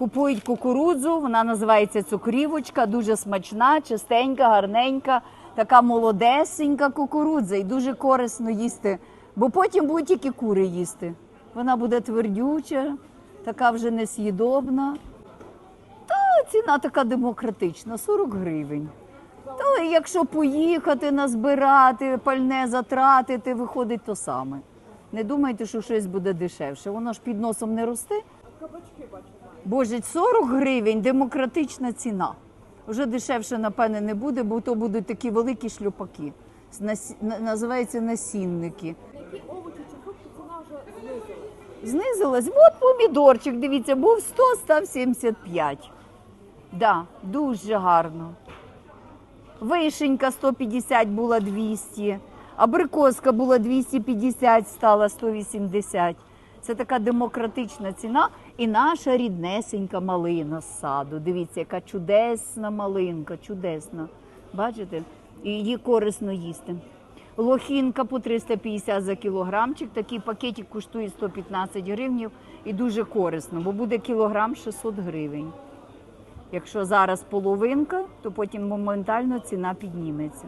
Купують кукурудзу, вона називається цукрівочка, дуже смачна, чистенька, гарненька, така молодесенька кукурудза і дуже корисно їсти, бо потім будуть тільки кури їсти. Вона буде твердюча, така вже несъїдобна. Та ціна така демократична 40 гривень. То якщо поїхати, назбирати, пальне затратити, виходить то саме. Не думайте, що щось буде дешевше. Воно ж під носом не росте. Боже, 40 гривень демократична ціна. Вже дешевше, напевне, не буде, бо то будуть такі великі шлюпаки. Називаються насінники. Які овочі чи фрукти ціна вже знизилась? Знизилась. От помідорчик, дивіться, був 100, став 75. Да, дуже гарно. Вишенька 150 була 200, абрикоска була 250, стала 180. Це така демократична ціна. І наша ріднесенька малина з саду. Дивіться, яка чудесна малинка, чудесна. Бачите? І її корисно їсти. Лохінка по 350 за кілограмчик. Такий пакетик коштує 115 гривнів і дуже корисно, бо буде кілограм 600 гривень. Якщо зараз половинка, то потім моментально ціна підніметься.